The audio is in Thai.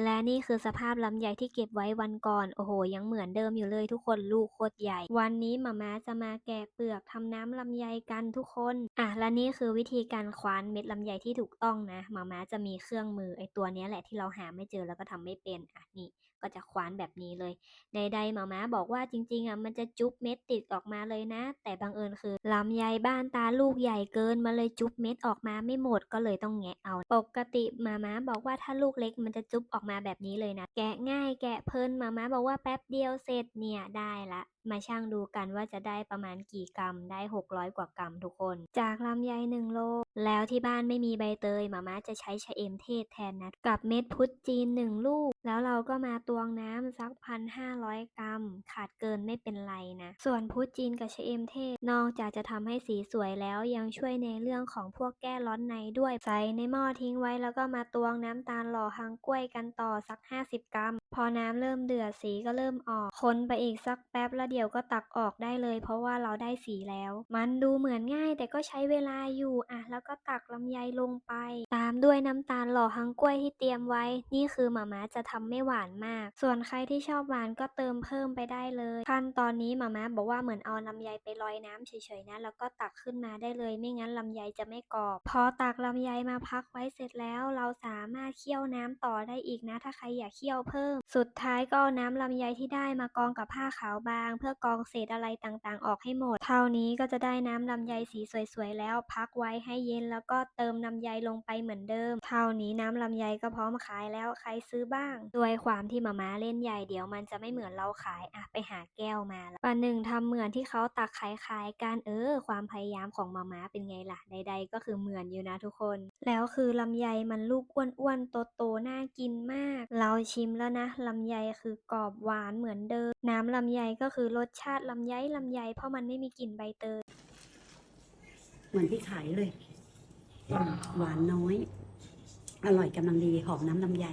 และนี่คือสภาพลำไยที่เก็บไว้วันก่อน โอ้โห ยังเหมือนเดิมอยู่เลยทุกคนลูกโคตรใหญ่ วันนี้หมาม้าจะมาแกะเปลือกทำน้ำลำไยกันทุกคน อะ และนี่คือวิธีการคว้านเม็ดลำไยที่ถูกต้องนะหมาม้าจะมีเครื่องมือไอตัวนี้แหละที่เราหาไม่เจอแล้วก็ทำไม่เป็น อะ นี่ก็จะคว้านแบบนี้เลยใดๆหมาม้าบอกว่าจริงๆอะมันจะจุ๊บเม็ดติดออกมาเลยนะ แต่บังเอิญคือลำไยบ้านตาลูกใหญ่เกินมาเลยจุ๊บเม็ดออกมาไม่หมดก็เลยต้องแงะเอา ปกติหมาม้าบอกว่าถ้าลูกเล็กมันจะจุ๊บออกอกมาแบบนี้เลยนะ แกะง่ายแกะเพลินมาม่าบอกว่าแป๊บเดียวเสร็จเนี่ยได้ละมาช่างดูกันว่าจะได้ประมาณกี่กรัมได้ 600 กว่ากรัมทุกคน จากลำไย1โล แล้วที่บ้านไม่มีใบเตยหมาม้าจะใช้ชะเอมเทศแทนนะ กับเม็ดพุทจีน1ลูก แล้วเราก็มาตวงน้ำสัก1,500กรัม ขาดเกินไม่เป็นไรนะ ส่วนพุทจีนกับชะเอมเทศ นอกจากจะทำให้สีสวยแล้วยังช่วยในเรื่องของพวกแก้ร้อนในด้วยใส่ในหม้อทิ้งไว้แล้วก็มาตวงน้ำตาลหล่อหางกล้วยกันต่อสัก 50 กรัม พอน้ำเริ่มเดือดสีก็เริ่มออกคนไปอีกสักแป๊บแล้วเดี๋ยวก็ตักออกได้เลย เพราะว่าเราได้สีแล้ว มันดูเหมือนง่ายแต่ก็ใช้เวลาอยู่อะแล้วก็ตักลำไยลงไป ตามด้วยน้ำตาลหล่อหางกล้วยที่เตรียมไว้ นี่คือหมาม้าจะทำไม่หวานมาก ส่วนใครที่ชอบหวานก็เติมเพิ่มไปได้เลยขั้นตอนนี้หมาม้าบอกว่าเหมือนเอาลำไยไปลอยน้ำเฉยๆนะแล้วก็ตักขึ้นมาได้เลยไม่งั้นลำไยจะไม่กรอบ พอตักลำไยมาพักไว้เสร็จแล้ว เราสามารถเคี่ยวน้ำต่อได้อีกนะ ถ้าใครอยากเคี่ยวเพิ่ม สุดท้ายก็เอาน้ำลำไยที่ได้มากองกับผ้าขาวบาง เพื่อกองเศษอะไรต่างๆ ออกให้หมด เท่านี้ก็จะได้น้ำลำไยสีสวยๆแล้ว พักไว้ให้เย็นแล้วก็เติมลำไยลงไปเหมือนเดิม เท่านี้น้ำลำไยก็พร้อมขายแล้วใครซื้อบ้าง ด้วยความที่มาม้าเล่นใหญ่เดี๋ยวมันจะไม่เหมือนเราขายอะไปหาแก้วมาละวันหนึ่งทำเหมือนที่เขาตักขายขายกันเออ ความพยายามของมาม้าเป็นไงล่ะใด ๆ ก็คือเหมือนอยู่นะทุกคน แล้วคือลำไยมันลูกอ้วนๆโตๆน่ากินมาก เราชิมแล้วนะลำไยคือกรอบหวานเหมือนเดิม น้ำลำไยก็คือรสชาติลำไยลำไย เพราะมันไม่มีกลิ่นใบเตย เหมือนที่ขายเลย หวานน้อย อร่อยกำลังดีหอมน้ำลำไย